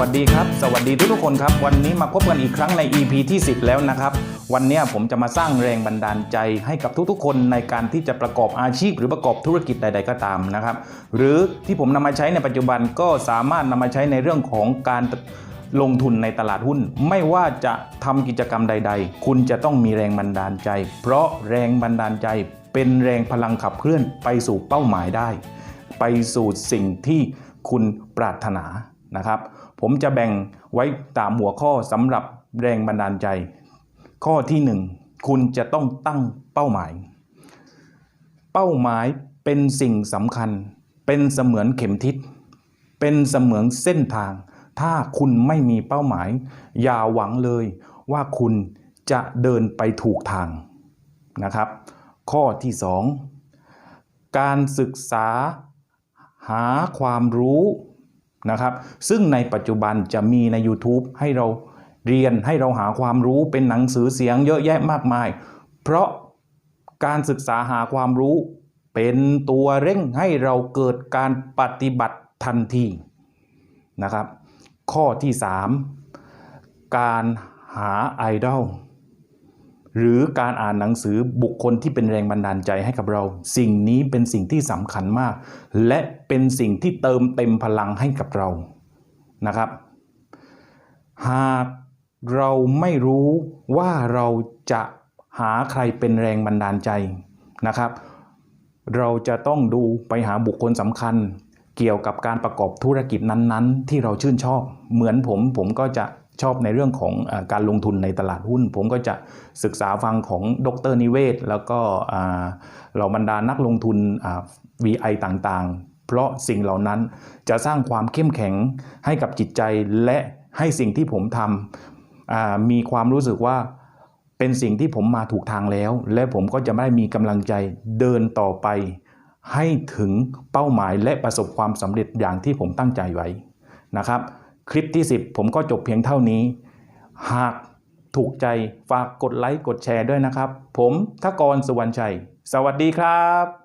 วัสดีครับ สวัสดีทุกทุกๆคนครับ วันนี้มาพบกันอีกครั้งใน EP ที่ 10 แล้วนะครับ วันนี้ผมจะมาสร้างแรงบันดาลใจให้กับทุกๆ คนในการที่จะประกอบอาชีพ หรือประกอบธุรกิจใด ๆ ก็ตามนะครับ หรือที่ผมนำมาใช้ในปัจจุบันก็สามารถนำมาใช้ในเรื่องของการลงทุนในตลาดหุ้น ไม่ว่าจะทำกิจกรรมใด ๆ คุณจะต้องมีแรงบันดาลใจ เพราะแรงบันดาลใจ เป็นแรงพลังขับเคลื่อนไปสู่เป้าหมายได้ ไปสู่สิ่งที่คุณปรารถนา นะครับ ผมจะแบ่งไว้ตามหัวข้อสำหรับแรงบันดาลใจ ข้อที่ 1 คุณจะต้องตั้งเป้าหมาย เป้าหมายเป็นสิ่งสำคัญ เป็นเสมือนเข็มทิศ เป็นเสมือนเส้นทาง ถ้าคุณไม่มีเป้าหมาย อย่าหวังเลยว่าคุณจะเดินไปถูกทางนะครับ ข้อที่ 2 การศึกษาหาความรู้ นะครับ ซึ่งในปัจจุบันจะมีใน YouTube ให้เราเรียนให้เราหาความรู้เป็นหนังสือเสียงเยอะแยะมากมาย เพราะการศึกษาหาความรู้เป็นตัวเร่งให้เราเกิดการปฏิบัติทันทีนะครับ ข้อที่ 3 การหาไอดอล หรือการอ่านหนังสือบุคคลที่เป็นแรงบันดาลใจให้กับเรา สิ่งนี้เป็นสิ่งที่สำคัญมาก และเป็นสิ่งที่เติมเต็มพลังให้กับเรานะครับ หากเราไม่รู้ว่าเราจะหาใครเป็นแรงบันดาลใจนะครับ เราจะต้องดูไปหาบุคคลสำคัญ เกี่ยวกับการประกอบธุรกิจนั้นๆ ที่เราชื่นชอบ เหมือนผมผมก็จะ ชอบในเรื่องของอการลงทุนในตลาดหุ้น ผมก็จะศึกษาฟังของดรนิเวศ แล้วก็เหล่าบรรดานักลงทุน VI ต่างๆ เพราะสิ่งเหล่านั้นจะสร้างความเข้มแข็งให้กับจิตใจและให้สิ่งที่ผมทำมีความรู้สึกว่าเป็นสิ่งที่ผมมาถูกทางแล้ว และผมก็จะไได้มีกำลังใจเดินต่อไป ให้ถึงเป้าหมายและประสบความสำเร็จอย่างที่ผมตั้งใจไว้นะครับ คลิปที่ 10 ผมก็จบเพียงเท่านี้ หากถูกใจฝากกดไลค์กดแชร์ด้วยนะครับ ผมทกรสุวรรณชัย สวัสดีครับ